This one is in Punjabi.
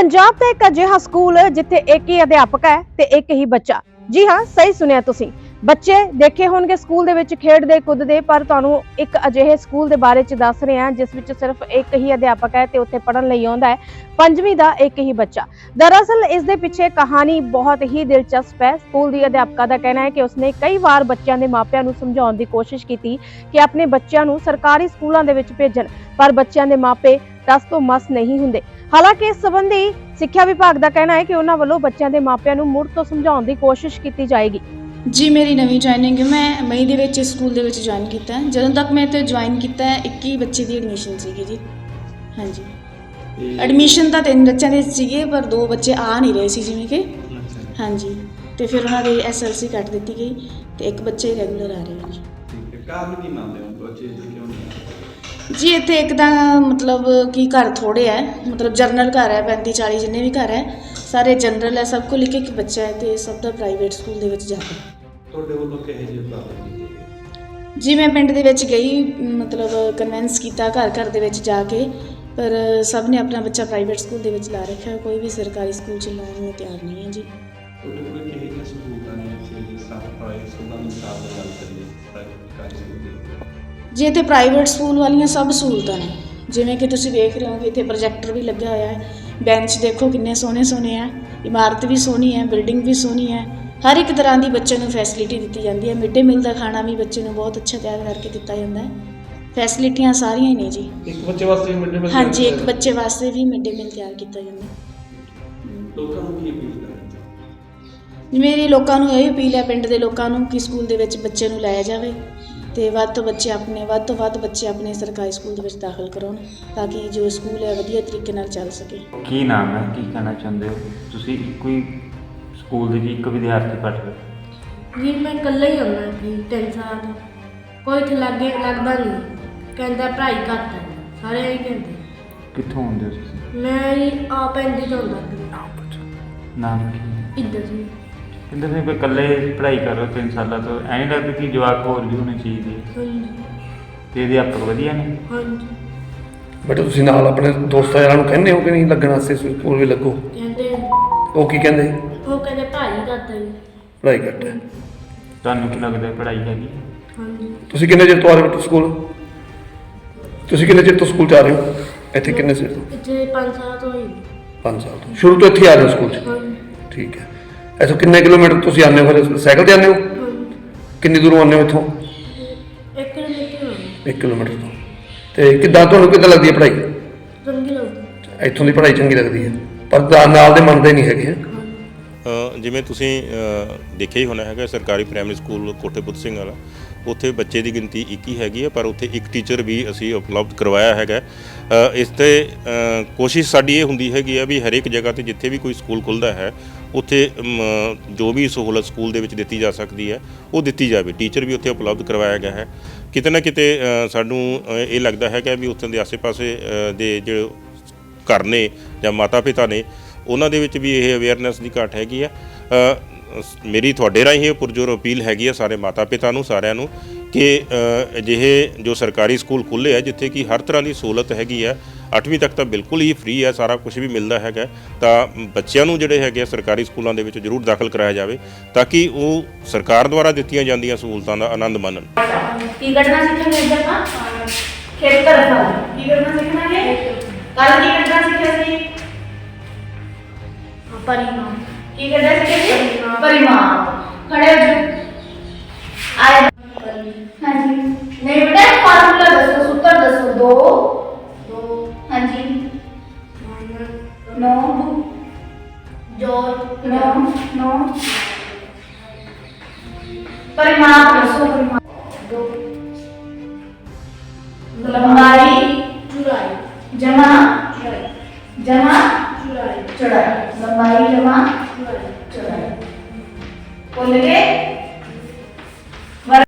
ਪੰਜਾਬ ਦਾ ਇੱਕ ਅਜਿਹਾ ਸਕੂਲ ਜਿੱਥੇ ਇੱਕ ਹੀ ਅਧਿਆਪਕ ਹੈ ਤੇ ਇੱਕ ਹੀ ਬੱਚਾ। ਜੀ ਹਾਂ, ਸਹੀ ਸੁਣਿਆ ਤੁਸੀਂ। ਬੱਚੇ ਦੇਖੇ ਹੋਣਗੇ ਸਕੂਲ ਦੇ ਵਿੱਚ ਖੇਡਦੇ, ਕੁੱਦਦੇ, ਪਰ ਤੁਹਾਨੂੰ ਇੱਕ ਅਜਿਹੇ ਸਕੂਲ ਦੇ ਬਾਰੇ ਚ ਦੱਸ ਰਹੇ ਹਾਂ, ਜਿਸ ਵਿੱਚ ਸਿਰਫ ਇੱਕ ਹੀ ਅਧਿਆਪਕ ਹੈ ਤੇ ਉੱਥੇ ਪੜ੍ਹਨ ਲਈ ਆਉਂਦਾ ਹੈ। ਪੰਜਵੀਂ ਦਾ ਇੱਕ ਹੀ ਬੱਚਾ। ਦਰਅਸਲ, ਇਸ ਦੇ ਪਿੱਛੇ ਕਹਾਣੀ ਬਹੁਤ ਹੀ ਦਿਲਚਸਪ ਹੈ। ਸਕੂਲ ਦੀ ਅਧਿਆਪਕਾ ਦਾ ਕਹਿਣਾ ਹੈ ਕਿ ਉਸਨੇ ਕਈ ਵਾਰ ਬੱਚਿਆਂ ਦੇ ਮਾਪਿਆਂ ਨੂੰ ਸਮਝਾਉਣ ਦੀ ਕੋਸ਼ਿਸ਼ ਕੀਤੀ ਕਿ ਆਪਣੇ ਬੱਚਿਆਂ ਨੂੰ ਸਰਕਾਰੀ ਸਕੂਲਾਂ ਦੇ ਵਿੱਚ ਭੇਜਣ, ਪਰ ਬੱਚਿਆਂ ਦੇ ਮਾਪੇ ਟਸ ਤੋਂ ਮਸ ਨਹੀਂ ਹੁੰਦੇ। ਹਾਲਾਂਕਿ ਇਸ ਸੰਬੰਧੀ ਸਿੱਖਿਆ ਵਿਭਾਗ ਦਾ ਕਹਿਣਾ ਹੈ ਕਿ ਉਹਨਾਂ ਵੱਲੋਂ ਬੱਚਿਆਂ ਦੇ ਮਾਪਿਆਂ ਨੂੰ ਮੁੜ ਤੋਂ ਸਮਝਾਉਣ ਦੀ ਕੋਸ਼ਿਸ਼ ਕੀਤੀ ਜਾਏਗੀ। ਜੀ ਮੇਰੀ ਨਵੀਂ ਜੁਆਇਨਿੰਗ ਹੈ। ਮੈਂ ਮਈ ਦੇ ਵਿੱਚ ਇਸ ਸਕੂਲ ਦੇ ਵਿੱਚ ਜੁਆਇਨ ਕੀਤਾ ਹੈ। ਜਦੋਂ ਤੱਕ ਮੈਂ ਇੱਥੇ ਜੁਆਇਨ ਕੀਤਾ ਹੈ 21 ਬੱਚੇ ਦੀ ਐਡਮਿਸ਼ਨ ਸੀਗੀ ਜੀ। ਹਾਂਜੀ। ਐਡਮਿਸ਼ਨ ਤਾਂ ਤਿੰਨ ਬੱਚਿਆਂ ਦੇ ਸੀਗੇ ਪਰ ਦੋ ਬੱਚੇ ਆ ਨਹੀਂ ਰਹੇ ਸੀ ਜਿਵੇਂ ਕਿ। ਹਾਂਜੀ। ਤੇ ਫਿਰ ਉਹਨਾਂ ਦੀ ਐਸਐਲਸੀ ਕੱਟ ਦਿੱਤੀ ਗਈ ਤੇ ਇੱਕ ਬੱਚੇ ਰੈਗੂਲਰ ਆ ਰਹੇ ਹੈ ਜੀ। ਠੀਕ ਹੈ। ਕਾਰਨ ਕੀ ਮੰਨਦੇ ਹੋ? ਬੱਚੇ ਕਿਉਂ ਨਹੀਂ ਜੀ ਇੱਥੇ ਇੱਕ ਤਾਂ ਮਤਲਬ ਕਿ ਘਰ ਥੋੜੇ ਹੈ ਮਤਲਬ ਜਨਰਲ ਘਰ ਹੈ 35 40 ਜਿੰਨੇ ਵੀ ਘਰ ਹੈ ਸਾਰੇ ਜਨਰਲ ਹੈ ਸਭ ਕੋਲ ਇੱਕ ਇੱਕ ਬੱਚਾ ਹੈ ਤੇ ਸਭ ਦਾ ਪ੍ਰਾਈਵੇਟ ਸਕੂਲ ਦੇ ਵਿੱਚ ਜਾਂਦਾ। ਤੁਹਾਡੇ ਵੱਲੋਂ ਕਿਹੋ ਜਿਹੇ ਉਪਰਾਲੇ ਕੀਤੇ ਗਏ? ਜੀ ਮੈਂ ਪਿੰਡ ਦੇ ਵਿੱਚ ਗਈ ਮਤਲਬ ਕਨਵਿੰਸ ਕੀਤਾ ਘਰ ਘਰ ਦੇ ਵਿੱਚ ਜਾ ਕੇ ਪਰ ਸਭ ਨੇ ਆਪਣਾ ਬੱਚਾ ਪ੍ਰਾਈਵੇਟ ਸਕੂਲ ਦੇ ਵਿੱਚ ਲਾ ਰੱਖਿਆ ਕੋਈ ਵੀ ਸਰਕਾਰੀ ਸਕੂਲ ਚ ਲਾਉਣ ਨੂੰ ਤਿਆਰ ਨਹੀਂ ਹੈ ਜੀ। ਤੁਹਾਡੇ ਕੋਲ ਕਿਹੋ ਜਿਹੀਆਂ ਸਹੂਲਤਾਂ ਨੇ ਇੱਥੇ ਜਿਸ ਤਰ੍ਹਾਂ ਪ੍ਰਾਈਵੇਟ ਸਕੂਲਾਂ ਦੀ ਮਿਸਾਲ ਦੀ ਗੱਲ ਕਰੀਏ ਪ੍ਰਾਈਵੇਟ ਸਕੂਲ ਦੀ ਜੀ ਇੱਥੇ ਪ੍ਰਾਈਵੇਟ ਸਕੂਲ ਵਾਲੀਆਂ ਸਭ ਸਹੂਲਤਾਂ ਨੇ। ਜਿਵੇਂ ਕਿ ਤੁਸੀਂ ਵੇਖ ਰਹੇ ਹੋ ਕਿ ਇੱਥੇ ਪ੍ਰੋਜੈਕਟਰ ਵੀ ਲੱਗਿਆ ਹੋਇਆ ਹੈ। ਬੈਂਚ ਦੇਖੋ ਕਿੰਨੇ ਸੋਹਣੇ ਸੋਹਣੇ ਆ। ਇਮਾਰਤ ਵੀ ਸੋਹਣੀ ਹੈ ਬਿਲਡਿੰਗ ਵੀ ਸੋਹਣੀ ਹੈ। ਹਰ ਇੱਕ ਤਰ੍ਹਾਂ ਦੀ ਬੱਚੇ ਨੂੰ ਫੈਸਿਲਿਟੀ ਦਿੱਤੀ ਜਾਂਦੀ ਹੈ। ਮਿਡ ਮੀਲ ਦਾ ਖਾਣਾ ਵੀ ਬੱਚੇ ਨੂੰ ਬਹੁਤ ਅੱਛਾ ਤਿਆਰ ਕਰਕੇ ਦਿੱਤਾ ਜਾਂਦਾ ਹੈ। ਫੈਸਿਲਿਟੀਆਂ ਸਾਰੀਆਂ ਹੀ ਨੇ ਜੀ। ਇੱਕ ਬੱਚੇ ਵਾਸਤੇ ਮਿਡ ਡੇ ਹਾਂਜੀ ਇੱਕ ਬੱਚੇ ਵਾਸਤੇ ਵੀ ਮਿਡ ਡੇ ਮੀਲ ਤਿਆਰ ਕੀਤਾ ਜਾਂਦਾ ਹੈ। ਲੋਕਾਂ ਨੂੰ ਕੀ ਅਪੀਲ ਕਰਨੀ ਮੇਰੀ ਲੋਕਾਂ ਨੂੰ ਇਹ ਅਪੀਲ ਹੈ ਪਿੰਡ ਦੇ ਲੋਕਾਂ ਨੂੰ ਕਿ ਸਕੂਲ ਦੇ ਵਿੱਚ ਬੱਚੇ ਨੂੰ ਲਾਇਆ ਜਾਵੇ। ਤੇ ਵੱਧ ਤੋਂ ਬੱਚੇ ਆਪਣੇ ਵੱਧ ਤੋਂ ਵੱਧ ਬੱਚੇ ਆਪਣੇ ਸਰਕਾਰੀ ਸਕੂਲ ਦੇ ਵਿੱਚ ਦਾਖਲ ਕਰਾਉਣ ਤਾਂ ਕਿ ਜੋ ਸਕੂਲ ਹੈ ਵਧੀਆ ਤਰੀਕੇ ਨਾਲ ਚੱਲ ਸਕੇ। ਕੀ ਨਾਮ ਹੈ? ਕੀ ਕਹਿਣਾ ਚਾਹੁੰਦੇ ਹੋ? ਤੁਸੀਂ ਇੱਕੋ ਹੀ ਸਕੂਲ ਦੇ ਵਿੱਚ ਇੱਕ ਵਿਦਿਆਰਥੀ ਪੜ੍ਹ ਰਹੇ? ਹੋ। ਜੀ ਮੈਂ ਇਕੱਲਾ ਹੀ ਹੁੰਦਾ ਜੀ ਤਿੰਨ ਸਾਲ ਤੋਂ। ਕੋਈ ਇੱਥੇ ਲੱਗੇ ਲੱਗਦਾ ਨਹੀਂ। ਕਹਿੰਦਾ ਪੜ੍ਹਾਈ ਘੱਟ ਹੈ। ਸਾਰੇ ਇਹੀ ਕਹਿੰਦੇ। ਕਿੱਥੋਂ ਆਉਂਦੇ ਹੋ ਤੁਸੀਂ? ਮੈਂ ਜੀ ਆਪ ਇੰਦੀ ਤੋਂ ਹੁੰਦਾ ਨਾਮ ਕੀ ਹੈ? ਇੱਧਰ ਜੀ। ਕਹਿੰਦੇ ਵੀ ਇਕੱਲੇ ਪੜ੍ਹਾਈ ਕਰ ਰਹੇ ਹੋ ਤਿੰਨ ਸਾਲਾਂ ਤੋਂ ਐਂ ਨੀ ਲੱਗਦਾ ਕਿ ਜਵਾਕ ਹੋਰ ਵੀ ਹੋਣੇ ਚਾਹੀਦੇ। ਆ? ਹਾਂਜੀ। ਤੇ ਅਧਿਆਪਕ ਵਧੀਆ ਨੇ। ਹਾਂਜੀ। ਬੇਟਾ ਤੁਸੀਂ ਨਾਲ ਆਪਣੇ ਦੋਸਤਾਂ ਯਾਰਾਂ ਨੂੰ ਕਹਿੰਦੇ ਹੋ ਕਿ ਨਹੀਂ ਲੱਗਣ ਵਾਸਤੇ ਸਕੂਲ ਵੀ ਲੱਗੋ? ਕਹਿੰਦੇ ਉਹ ਕੀ ਕਹਿੰਦੇ? ਉਹ ਕਹਿੰਦੇ ਹੈ ਜੀ। ਪੜ੍ਹਾਈ ਘੱਟ ਹੈ। ਤੁਹਾਨੂੰ ਕੀ ਲੱਗਦਾ ਪੜ੍ਹਾਈ ਹੈਗੀ? ਹਾਂਜੀ। ਤੁਸੀਂ ਕਿੰਨੇ ਚਿਰ ਤੋਂ ਆ ਰਹੇ ਹੋ ਸਕੂਲ? ਤੁਸੀਂ ਕਿੰਨੇ ਚਿਰ ਤੋਂ ਸਕੂਲ ਆ ਰਹੇ ਹੋ? ਇੱਥੇ ਕਿੰਨੇ ਚਿਰ ਤੋਂ? ਇੱਥੇ ਪੰਜ ਸਾਲ ਤੋਂ ਹੀ 5 ਸਾਲ ਤੋਂ। ਸ਼ੁਰੂ ਤੋਂ ਇੱਥੇ ਆ ਰਹੇ ਹੋ ਸਕੂਲ ਚ? ਹਾਂਜੀ। ਠੀਕ ਹੈ। ਇੱਥੋਂ ਕਿੰਨੇ ਕਿਲੋਮੀਟਰ ਤੁਸੀਂ ਆਉਂਦੇ ਹੋ ਫਿਰ? ਸਾਈਕਲ ਤੇ ਆਉਂਦੇ ਹੋ? ਕਿੰਨੀ ਦੂਰੋਂ ਆਉਂਦੇ ਹੋ ਇੱਥੋਂ? ਇੱਕ ਹੋਣੀ। 1 ਕਿਲੋਮੀਟਰ ਤੋਂ। ਤੇ ਕਿੱਦਾਂ ਤੁਹਾਨੂੰ ਕਿੱਦਾਂ ਲੱਗਦੀ ਹੈ ਪੜ੍ਹਾਈ? ਚੰਗੀ ਲੱਗਦੀ। ਇੱਥੋਂ ਦੀ ਪੜ੍ਹਾਈ ਚੰਗੀ ਲੱਗਦੀ ਹੈ। ਪਰ ਦਾ- ਨਾਲ ਦੇ ਮੰਨਦੇ ਨਹੀਂ ਹੈਗੇ। ਅ, ਜਿਵੇਂ ਤੁਸੀਂ ਅ, ਦੇਖਿਆ ਹੀ ਹੋਣਾ ਹੈਗਾ ਸਰਕਾਰੀ ਪ੍ਰਾਇਮਰੀ ਸਕੂਲ ਕੋਠੇ ਪੁੱਤ ਸਿੰਘ ਵਾਲਾ। ਉੱਥੇ ਬੱਚੇ ਦੀ ਗਿਣਤੀ 21 ਹੈਗੀ ਹੈ ਪਰ ਉੱਥੇ ਇੱਕ ਟੀਚਰ ਵੀ ਅਸੀਂ ਉਪਲਬਧ ਕਰਵਾਇਆ ਹੈਗਾ। ਅ, ਇਸ ਤੇ ਅ, ਕੋਸ਼ਿਸ਼ ਸਾਡੀ ਇਹ ਹੁੰਦੀ ਹੈਗੀ ਆ ਵੀ ਹਰੇਕ ਜਗ੍ਹਾ ਤੇ ਜਿੱਥੇ ਵੀ ਕੋਈ ਸਕੂਲ ਖੁੱਲਦਾ ਹੈ ਉੱਥੇ ਜੋ ਵੀ ਸਹੂਲਤ ਸਕੂਲ ਦੇ ਵਿੱਚ ਦਿੱਤੀ ਜਾ ਸਕਦੀ ਹੈ, ਉਹ ਦਿੱਤੀ ਜਾਵੇ। ਟੀਚਰ ਵੀ ਉੱਥੇ ਉਪਲਬਧ ਕਰਵਾਇਆ ਗਿਆ ਹੈ। ਕਿਤੇ ਨਾ ਕਿਤੇ ਸਾਨੂੰ ਇਹ ਲੱਗਦਾ ਹੈਗਾ ਵੀ ਉੱਥੇ ਦੇ ਆਸੇ-ਪਾਸੇ ਦੇ ਜਿਹੜੇ ਘਰ ਨੇ ਜਾਂ ਮਾਤਾ ਪਿਤਾ ਨੇ, ਉਹਨਾਂ ਦੇ ਵਿੱਚ ਵੀ ਇਹ ਅਵੇਅਰਨੈਸ ਦੀ ਘਾਟ ਹੈਗੀ ਆ। ਮੇਰੀ ਤੁਹਾਡੇ ਰਾਹੀਂ ਇਹ ਪੁਰਜੋਰ ਅਪੀਲ ਹੈਗੀ ਆ ਸਾਰੇ ਮਾਤਾ ਪਿਤਾ ਨੂੰ, ਸਾਰਿਆਂ ਨੂੰ ਕਿ ਅਜਿਹੇ ਜੋ ਸਰਕਾਰੀ ਸਕੂਲ ਖੁੱਲੇ ਆ, ਜਿੱਥੇ ਕਿ ਹਰ ਤਰ੍ਹਾਂ ਦੀ ਸਹੂਲਤ ਹੈਗੀ ਆ 8ਵੀਂ ਤੱਕ ਤਾਂ ਬਿਲਕੁਲ ਹੀ ਫ੍ਰੀ ਹੈ, ਸਾਰਾ ਕੁਝ ਵੀ ਮਿਲਦਾ ਹੈਗਾ। ਤਾਂ ਬੱਚਿਆਂ ਨੂੰ ਜਿਹੜੇ ਹੈਗੇ ਆ ਸਰਕਾਰੀ ਸਕੂਲਾਂ ਦੇ ਵਿੱਚ ਜ਼ਰੂਰ ਦਾਖਲ ਕਰਾਇਆ ਜਾਵੇ, ਤਾਂ ਕਿ ਉਹ ਸਰਕਾਰ ਦੁਆਰਾ ਦਿੱਤੀਆਂ ਜਾਂਦੀਆਂ ਸਹੂਲਤਾਂ ਦਾ ਆਨੰਦ ਮਾਣਨ। ਕੀ ਕਰਨਾ ਸਿੱਖਾਂਗੇ ਅੱਜ ਆਪਾਂ? ਖੇਡ ਕਰਨਾ ਕੀ ਕਰਨਾ ਸਿੱਖਾਂਗੇ ਕੱਲ ਕੀ ਕਰਨਾ ਸਿੱਖਿਆ ਸੀ? ਪਰਿਮਾਣ ਕੀ ਕਰਨਾ ਸਿੱਖਿਆ No yo, No. No. परिमाप सो परिमाप लंबाई। चौड़ाई जमा चौड़ाई जमा चौड़ाई चौड़ाई लंबाई जमा चौड़ाई बोल गए